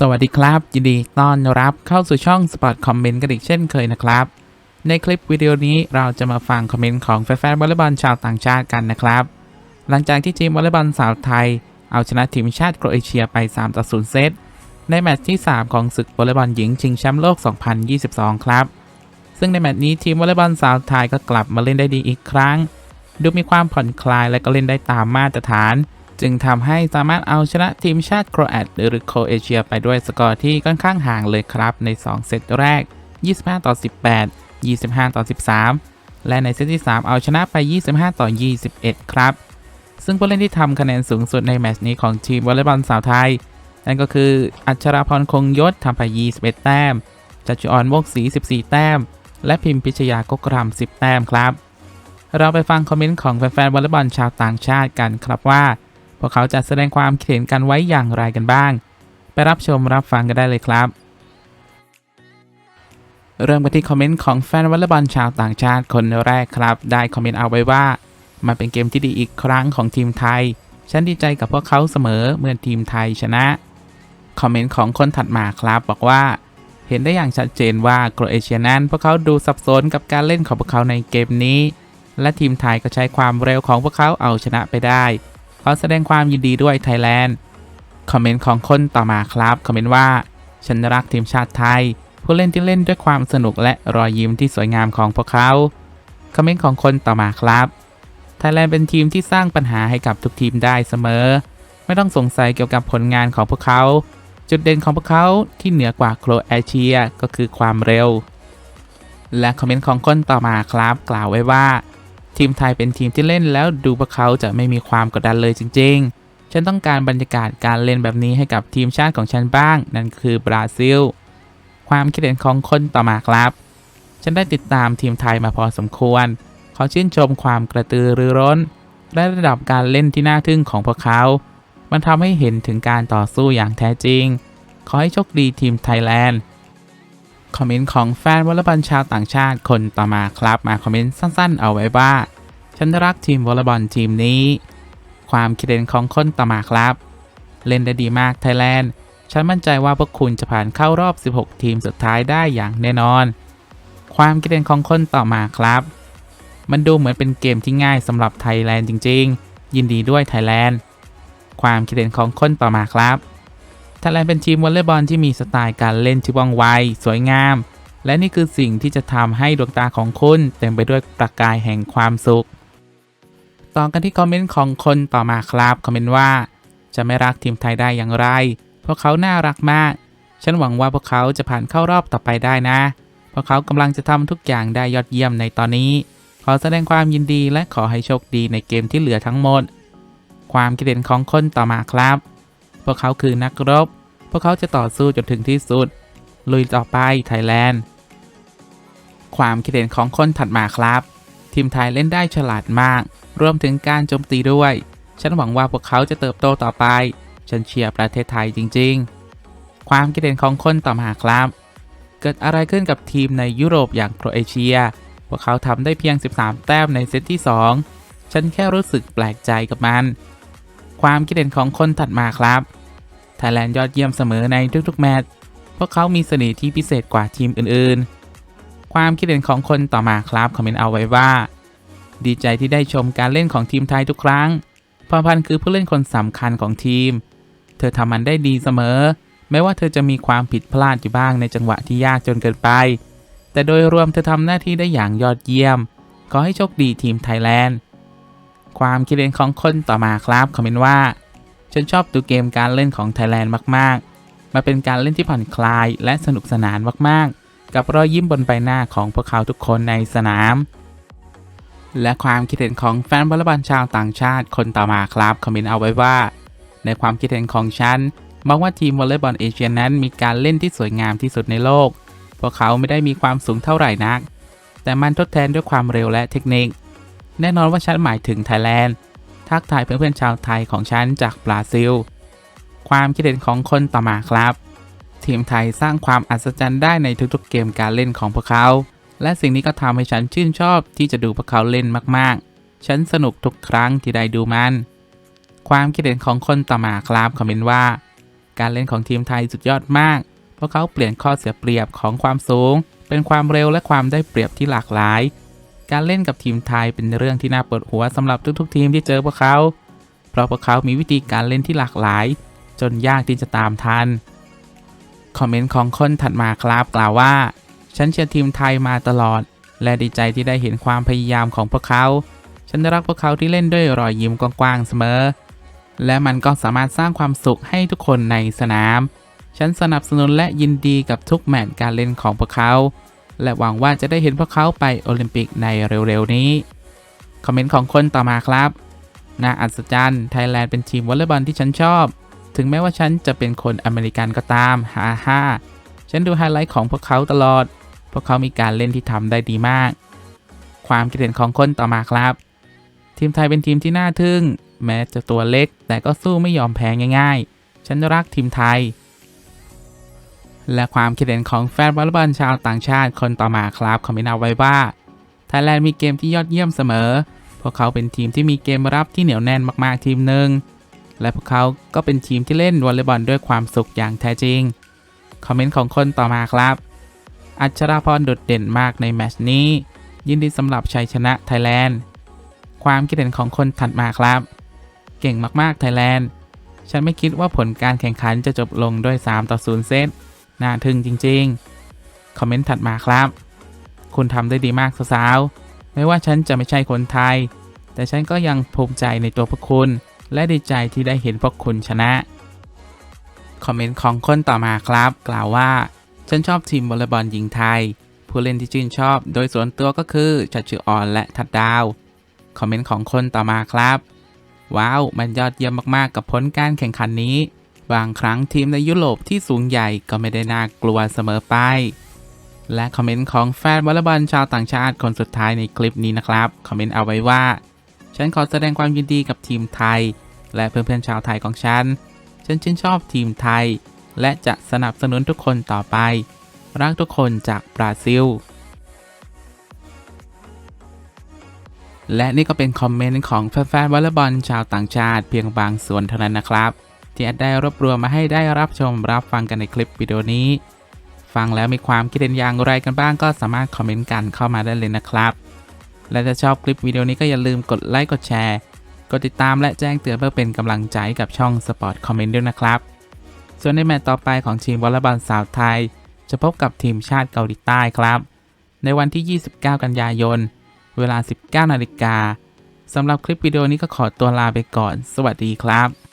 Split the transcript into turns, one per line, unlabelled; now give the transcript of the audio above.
สวัสดีครับ ยินดีต้อนรับเข้าสู่ช่อง Spot Comment กันอีกเช่นเคยนะครับ ในคลิปวิดีโอนี้เราจะมาฟังคอมเมนต์ของแฟนๆวอลเลย์บอลชาวต่างชาติกันนะครับ หลังจากที่ทีมวอลเลย์บอลสาวไทย เอาชนะทีมชาติโครเอเชียไป 3 ต่อ 0 เซต ในแมตช์ที่ 3 ของศึกวอลเลย์บอลหญิงชิงแชมป์โลก 2022 ครับ ซึ่งในแมตช์นี้ทีมวอลเลย์บอลสาวไทยก็กลับมาเล่นได้ดีอีกครั้ง ดูมีความผ่อนคลายและก็เล่นได้ตามมาตรฐาน จึงทำให้สามารถเอาชนะทีมชาติโครแอตหรือโครเอเชียไปด้วยสกอร์ที่ค่อนข้างห่างเลยครับใน 2 เซตแรก 25 ต่อ 18 25 ต่อ 13 และในเซตที่ 3 เอาชนะไป 25 ต่อ 21 ครับ ซึ่งผู้เล่นที่ทำคะแนนสูงสุดในแมตช์นี้ของทีมวอลเลย์บอลสาวไทย นั่นก็คืออัชราพรคงยศทำไป 21 แต้มจัจุออนโมกศรี14 แต้ม และพิมพิชยากกรำ10 แต้มครับ เราไปฟังคอมเมนต์ของแฟนๆวอลเลย์บอลชาวต่างชาติกันครับว่า พวกเขาจะแสดงความคิดเห็นกันไว้อย่างไรกันบ้าง ไปรับชมรับฟังกันได้เลยครับ เริ่มกันที่คอมเมนต์ของแฟนวอลเลย์บอลชาวต่างชาติคนแรกครับ ได้คอมเมนต์เอาไว้ว่า มันเป็นเกมที่ดีอีกครั้งของทีมไทย ฉันดีใจกับพวกเขาเสมอเมื่อทีมไทยชนะ คอมเมนต์ของคนถัดมาครับบอกว่าเห็นได้อย่างชัดเจนว่าโครเอเชียนั้นพวกเขาดูสับสนกับการเล่นของพวกเขาในเกมนี้ และทีมไทยก็ใช้ความเร็วของพวกเขาเอาชนะไปได้ ขอแสดงความยินดีด้วยไทยแลนด์ คอมเมนต์ของคนต่อมาครับ คอมเมนต์ว่า ฉันรักทีมชาติไทย ผู้เล่นที่เล่นด้วยความสนุกและรอยยิ้มที่สวยงามของพวกเขา คอมเมนต์ของคนต่อมาครับไทยแลนด์เป็นทีมที่สร้างปัญหาให้กับทุกทีมได้เสมอ ไม่ต้องสงสัยเกี่ยวกับผลงานของพวกเขา จุดเด่นของพวกเขาที่เหนือกว่าโครเอเชียก็คือความเร็ว และคอมเมนต์ของคนต่อมาครับ กล่าวไว้ว่า ทีมไทยเป็นทีมที่เล่นแล้วดูพวกเขาจะไม่มีความกดดันเลยจริง ๆ ฉันต้องการบรรยากาศการเล่นแบบนี้ให้กับทีมชาติของฉันบ้าง นั่นคือบราซิล ความคิดเห็นของคนต่อมาครับ ฉันได้ติดตามทีมไทยมาพอสมควรขอชื่นชมความกระตือรือร้น และระดับการเล่นที่น่าทึ่งของพวกเขา มันทำให้เห็นถึงการต่อสู้อย่างแท้จริง ขอให้โชคดีทีมไทยแลนด์คอมเมนต์ของแฟนวอลเลย์บอลชาวต่างชาติคนต่อมาครับ มาคอมเมนต์สั้นๆ เอาไว้ว่า ฉันรักทีมวอลเลย์บอลทีมนี้ ความคิดเห็นของคนต่อมาครับ เล่นได้ดีมากไทยแลนด์ ฉันมั่นใจว่าพวกคุณจะผ่านเข้ารอบ 16 ทีมสุดท้ายได้อย่างแน่นอน ความคิดเห็นของคนต่อมาครับ มันดูเหมือนเป็นเกมที่ง่ายสำหรับไทยแลนด์จริง ๆ ยินดีด้วยไทยแลนด์ ความคิดเห็นของคนต่อมาครับไทยแลนด์เป็นทีมวอลเลย์บอลที่มีสไตล์การเล่นที่ว่องไวสวยงามและนี่คือสิ่งที่จะทำให้ดวงตาของคุณเต็มไปด้วยประกายแห่งความสุข ต่อกันที่คอมเมนต์ของคนต่อมาครับคอมเมนต์ว่า จะไม่รักทีมไทยได้อย่างไร พวกเขาน่ารักมาก ฉันหวังว่าพวกเขาจะผ่านเข้ารอบต่อไปได้นะ พวกเขากำลังจะทำทุกอย่างได้ยอดเยี่ยมในตอนนี้ ขอแสดงความยินดีและขอให้โชคดีในเกมที่เหลือทั้งหมด ความคิดเห็นของคนต่อมาครับ พวกเขาคือนักรบ พวกเขาจะต่อสู้จนถึงที่สุด ลุยต่อไปไทยแลนด์ ความคิดเห็นของคนถัดมาครับ ทีมไทยเล่นได้ฉลาดมาก รวมถึงการโจมตีด้วย ฉันหวังว่าพวกเขาจะเติบโตต่อไป ฉันเชียร์ประเทศไทยจริง ๆ ความคิดเห็นของคนต่อมาครับ เกิดอะไรขึ้นกับทีมในยุโรปอย่างโครเอเชีย พวกเขาทำได้เพียง 13 แต้มในเซตที่ 2 ฉันแค่รู้สึกแปลกใจกับมัน ความคิดเห็นของคนถัดมาครับไทยแลนด์ยอดเยี่ยมเสมอในทุกๆแมตช์ พวกเขามีเสน่ห์ที่พิเศษกว่าทีมอื่นๆ ความคิดเห็นของคนต่อมาครับคอมเมนต์เอาไว้ว่า ดีใจที่ได้ชมการเล่นของทีมไทยทุกครั้ง พรพันธ์คือผู้เล่นคนสำคัญของทีม เธอทำมันได้ดีเสมอ แม้ว่าเธอจะมีความผิดพลาดอยู่บ้างในจังหวะที่ยากจนเกินไป แต่โดยรวมเธอทำหน้าที่ได้อย่างยอดเยี่ยม ขอให้โชคดีทีมไทยแลนด์ ความคิดเห็นของคนต่อมาครับคอมเมนต์ว่า ฉันชอบดูเกมการเล่นของไทยแลนด์มากๆ มาเป็นการเล่นที่ผ่อนคลายและสนุกสนานมากๆ กับรอยยิ้มบนใบหน้าของพวกเขาทุกคนในสนาม และความคิดเห็นของแฟนวอลบอลชาวต่างชาติคนต่อมาครับคอมเมนต์เอาไว้ว่า ในความคิดเห็นของฉันมองว่าทีมวอลเลย์บอลเอเชียนั้นมีการเล่นที่สวยงามที่สุดในโลก พวกเขาไม่ได้มีความสูงเท่าไหร่นัก แต่มันทดแทนด้วยความเร็วและเทคนิค แน่นอนว่าฉันหมายถึงไทยแลนด์ทักทายเพื่อนๆชาวไทยของฉันจากบราซิล ความคิดเห็นของคนต่อมาครับ ทีมไทยสร้างความอัศจรรย์ได้ในทุกๆเกมการเล่นของพวกเขา และสิ่งนี้ก็ทำให้ฉันชื่นชอบที่จะดูพวกเขาเล่นมากๆ ฉันสนุกทุกครั้งที่ได้ดูมัน ความคิดเห็นของคนต่อมาครับคอมเมนต์ว่า การเล่นของทีมไทยสุดยอดมาก เพราะเขาเปลี่ยนข้อเสียเปรียบของความสูง เป็นความเร็วและความได้เปรียบที่หลากหลาย การเล่นกับทีมไทยเป็นเรื่องที่น่าปวดหัวสำหรับทุกๆ ทีมที่เจอพวกเขา เพราะพวกเขามีวิธีการเล่นที่หลากหลาย จนยากที่จะตามทัน คอมเมนต์ของคนถัดมาครับกล่าวว่า ฉันเชียร์ทีมไทยมาตลอด และดีใจที่ได้เห็นความพยายามของพวกเขา ฉันรักพวกเขาที่เล่นด้วยรอยยิ้มกว้างๆเสมอ และมันก็สามารถสร้างความสุขให้ทุกคนในสนาม ฉันสนับสนุนและยินดีกับทุกแมตช์การเล่นของพวกเขา และหวังว่าจะได้เห็นพวกเขาไปโอลิมปิกในเร็วๆนี้ คอมเมนต์ของคนต่อมาครับ น่าอัศจรรย์ ไทยแลนด์เป็นทีมวอลเลย์บอลที่ฉันชอบ ถึงแม้ว่าฉันจะเป็นคนอเมริกันก็ตาม ฮ่าฮ่าฉันดูไฮไลท์ของพวกเขาตลอด พวกเขามีการเล่นที่ทำได้ดีมาก ความคิดเห็นของคนต่อมาครับ ทีมไทยเป็นทีมที่น่าทึ่ง แม้จะตัวเล็กแต่ก็สู้ไม่ยอมแพ้ง่ายๆ ฉันรักทีมไทย และความคิดเห็นของแฟนวอลเลย์บอลชาวต่างชาติคนต่อมาครับคอมเมนต์เอาไว้ว่าไทยแลนด์มีเกมที่ยอดเยี่ยมเสมอ พวกเขาเป็นทีมที่มีเกมรับที่เหนียวแน่นมากๆทีมหนึ่งและพวกเขาก็เป็นทีมที่เล่นวอลเลย์บอลด้วยความสุขอย่างแท้จริง คอมเมนต์ของคนต่อมาครับ อัชราพรโดดเด่นมากในแมชนี้ ยินดีสำหรับชัยชนะไทยแลนด์ ความคิดเห็นของคนถัดมาครับ เก่งมากๆไทยแลนด์ ฉันไม่คิดว่าผลการแข่งขันจะจบลงด้วย 3 ต่อ 0 เซต น่าทึ่งจริงๆ คอมเมนต์ถัดมาครับ คุณทำได้ดีมากสาวๆ ไม่ว่าฉันจะไม่ใช่คนไทย แต่ฉันก็ยังภูมิใจในตัวพวกคุณ และดีใจที่ได้เห็นพวกคุณชนะ คอมเมนต์ของคนต่อมาครับ กล่าวว่า ฉันชอบทีมวอลเลย์บอลหญิงไทย ผู้เล่นที่ชื่นชอบโดยส่วนตัวก็คือชัชชือออนและทัดดาว คอมเมนต์ของคนต่อมาครับ ว้าว มันยอดเยี่ยมมากๆกับผลการแข่งขันนี้ บางครั้งทีมในยุโรปที่สูงใหญ่ก็ไม่ได้น่ากลัวเสมอไป และคอมเมนต์ของแฟนวอลเลย์บอลชาวต่างชาติคนสุดท้ายในคลิปนี้นะครับ คอมเมนต์เอาไว้ว่า ฉันขอแสดงความยินดีกับทีมไทย และเพื่อนๆชาวไทยของฉัน ฉันชื่นชอบทีมไทย และจะสนับสนุนทุกคนต่อไป รักทุกคนจากบราซิล และนี่ก็เป็นคอมเมนต์ของแฟนๆวอลเลย์บอลชาวต่างชาติเพียงบางส่วนเท่านั้นนะครับ ที่ได้รวบรวมมาให้ได้รับชมรับฟังกันในคลิปวิดีโอนี้ ฟังแล้วมีความคิดเห็นอย่างไรกันบ้างก็สามารถคอมเมนต์กันเข้ามาได้เลยนะครับ และถ้าชอบคลิปวิดีโอนี้ก็อย่าลืมกดไลค์กดแชร์กดติดตามและแจ้งเตือนเพื่อเป็นกำลังใจกับช่องสปอร์ตคอมเมนต์ด้วยนะครับ ส่วนในแมตต์ต่อไปของทีมวอลเลย์บอลสาวไทย จะพบกับทีมชาติเกาหลีใต้ครับ ในวันที่ 29 กันยายน เวลา 19 นาฬิกาสำหรับคลิปวิดีโอนี้ก็ขอตัวลาไปก่อน สวัสดีครับ